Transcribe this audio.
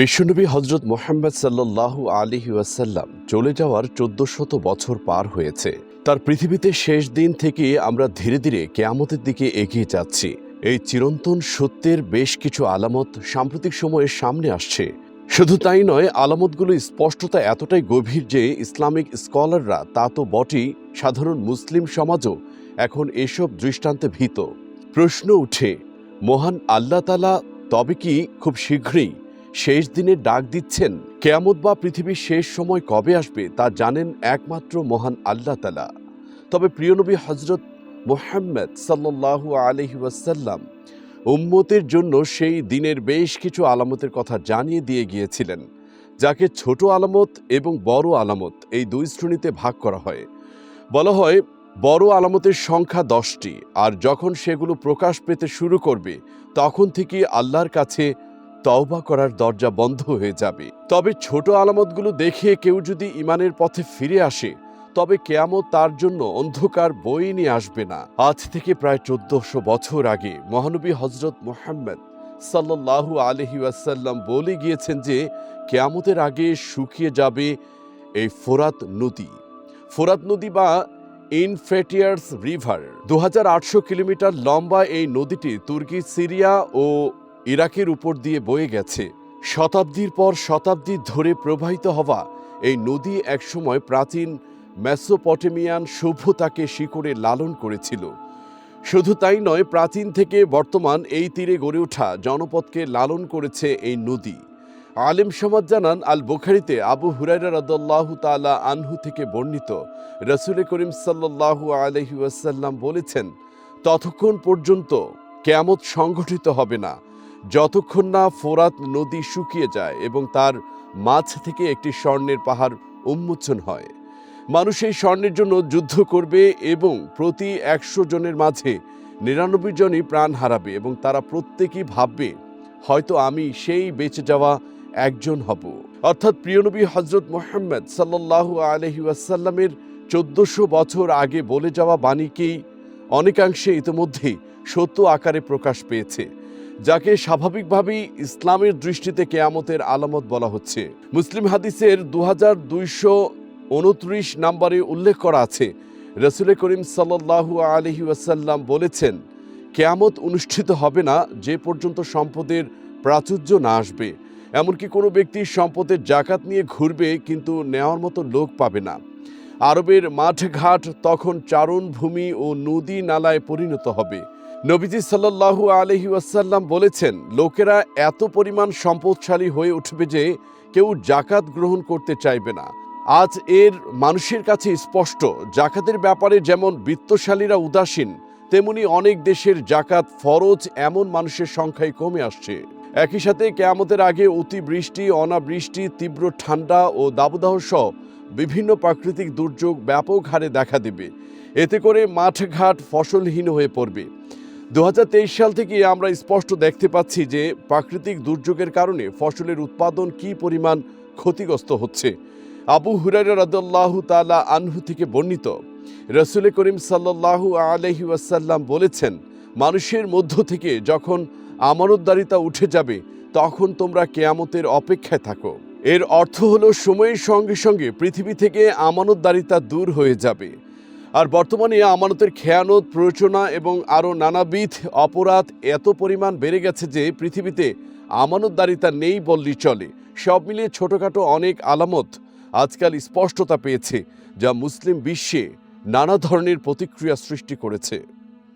বিশ্বনবী হজরত মোহাম্মদ সাল্লাল্লাহু আলিহি ওয়াসাল্লাম চলে যাওয়ার চোদ্দশত বছর পার হয়েছে। তার পৃথিবীতে শেষ দিন থেকে আমরা ধীরে ধীরে কেয়ামতের দিকে এগিয়ে যাচ্ছি। এই চিরন্তন সত্যের বেশ কিছু আলামত সাম্প্রতিক সময়ে সামনে আসছে। শুধু তাই নয়, আলামতগুলো স্পষ্টতা এতটাই গভীর যে ইসলামিক স্কলাররা তা তো বটেই, সাধারণ মুসলিম সমাজও এখন এসব দৃষ্টান্তে ভীত। প্রশ্ন উঠে, মহান আল্লাহ তালা তবে কি খুব শীঘ্রই শেষ দিনে ডাক দিচ্ছেন, কেয়ামত বা পৃথিবীর শেষ সময় কবে আসবে তা জানেন একমাত্র মহান আল্লাহ তালা। তবে প্রিয়নবী হজরত মোহাম্মদ সাল্লাল্লাহু আলহি ওয়াসাল্লাম উম্মতের জন্য সেই দিনের বেশ কিছু আলামতের কথা জানিয়ে দিয়ে গিয়েছিলেন, যাকে ছোট আলামত এবং বড় আলামত এই দুই শ্রেণীতে ভাগ করা হয়। বলা হয়, বড় আলামতের সংখ্যা দশটি, আর যখন সেগুলো প্রকাশ পেতে শুরু করবে, তখন থেকে আল্লাহর কাছে তওবা করার দরজা বন্ধ হয়ে যাবে। তবে ছোট আলামতগুলো দেখে কেউ যদি ইমানের পথে ফিরে আসে, তবে কেয়ামত তার জন্য অন্ধকার বই নিয়ে আসবে না। আজ থেকে প্রায় চোদ্দশো বছর আগে মহানবী হজরত মোহাম্মদ সাল্লাল্লাহু আলহি ওয়াসাল্লাম বলে গিয়েছেন যে, কেয়ামতের আগে শুকিয়ে যাবে এই ফোরাত নদী। ফোরাত নদী বা ইনফেটিয়ার্স রিভার। দু হাজার আটশো কিলোমিটার লম্বা এই নদীটি তুর্কি, সিরিয়া ও ইরাকের উপর দিয়ে বয়ে গেছে। শতাব্দীর পর শতাব্দী ধরে প্রবাহিত হওয়া এই নদী একসময় প্রাচীন মেসোপটেমিয়ান সভ্যতাকে শিকড়ে লালন করেছিল। শুধু তাই নয়, প্রাচীন থেকে বর্তমান এই তীরে গড়ে ওঠা জনপদকে লালন করেছে এই নদী। আলেম সমাজ জানান আল বুখারিতে আবু হুরাইরা রদল্লাহু তালা আনহু থেকে বর্ণিত রসুল করিম সাল্লাল্লাহু আলহি ওয়াসাল্লাম বলেছেন, ততক্ষণ পর্যন্ত কেয়ামত সংগঠিত হবে না। যতক্ষণ না ফোরাত নদী শুকিয়ে যায় এবং তার মাঝ থেকে একটি স্বর্ণের পাহাড় উন্মোচন হয়, মানুষ এই স্বর্ণের জন্য যুদ্ধ করবে এবং প্রতি একশো জনের মাঝে নিরানব্বই জনই প্রাণ হারাবে এবং তারা প্রত্যেকেই ভাববে, হয়তো আমি সেই বেঁচে যাওয়া একজন হব। অর্থাৎ প্রিয়নবী হজরত মোহাম্মদ সাল্লাহ আলহি ওয়াসাল্লামের চোদ্দশো বছর আগে বলে যাওয়া বাণীকেই অনেকাংশে ইতিমধ্যেই সত্য আকারে প্রকাশ পেয়েছে। যাকে স্বাভাবিকভাবেই ইসলামের দৃষ্টিতে কেয়ামতের আলামত বলা হচ্ছে। মুসলিম হাদিসের দু হাজার দুইশো উনত্রিশ নম্বরে উল্লেখ করা আছে। রসুল করিম সাল্লাহু আলহি ওয়াসাল্লাম বলেছেন, কেয়ামত অনুষ্ঠিত হবে না, যে পর্যন্ত সম্পদের প্রাচুর্য না আসবে। এমনকি কোনো ব্যক্তি সম্পদের জাকাত নিয়ে ঘুরবে, কিন্তু নেওয়ার মতো লোক পাবে না। আরবের মাঠঘাট তখন চারণভূমি ও নদী নালায় পরিণত হবে। নবীজি সাল্লাল্লাহু আলহি ওয়াসাল্লাম বলেছেন, লোকেরা এত পরিমাণ সম্পদশালী হয়ে উঠবে যে কেউ জাকাত গ্রহণ করতে চাইবে না। আজ এর মানুষের কাছে স্পষ্ট, জাকাতের ব্যাপারে যেমন বিত্তশালীরা উদাসীন, তেমনি অনেক দেশের জাকাত ফরজ এমন মানুষের সংখ্যাই কমে আসছে। একই সাথে কেয়ামতের আগে অতিবৃষ্টি, অনাবৃষ্টি, তীব্র ঠান্ডা ও দাবদাহ সহ বিভিন্ন প্রাকৃতিক দুর্যোগ ব্যাপক হারে দেখা দেবে। এতে করে মাঠঘাট ফসলহীন হয়ে পড়বে। দু হাজার তেইশ সাল থেকে আমরা স্পষ্ট দেখতে পাচ্ছি যে প্রাকৃতিক দুর্যোগের কারণে ফসলের উৎপাদন কী পরিমাণ ক্ষতিগ্রস্ত হচ্ছে। আবু হুরাইরা রাদুল্লাহু তালা আনহু থেকে বর্ণিত, রসুল করিম সাল্লাল্লাহু আলহি ওয়াসাল্লাম বলেছেন, মানুষের মধ্য থেকে যখন আমানতদারিতা উঠে যাবে, তখন তোমরা কেয়ামতের অপেক্ষায় থাকো। এর অর্থ হলো সময়ের সঙ্গে সঙ্গে পৃথিবী থেকে আমানতদারিতা দূর হয়ে যাবে। আর বর্তমানে আমানতের খেয়ানত, প্ররোচনা এবং আরও নানাবিধ অপরাধ এত পরিমাণ বেড়ে গেছে যে পৃথিবীতে আমানতদারিতা নেই বললেই চলে। সব মিলিয়ে ছোটোখাটো অনেক আলামত আজকাল স্পষ্টতা পেয়েছে, যা মুসলিম বিশ্বে নানা ধরনের প্রতিক্রিয়া সৃষ্টি করেছে।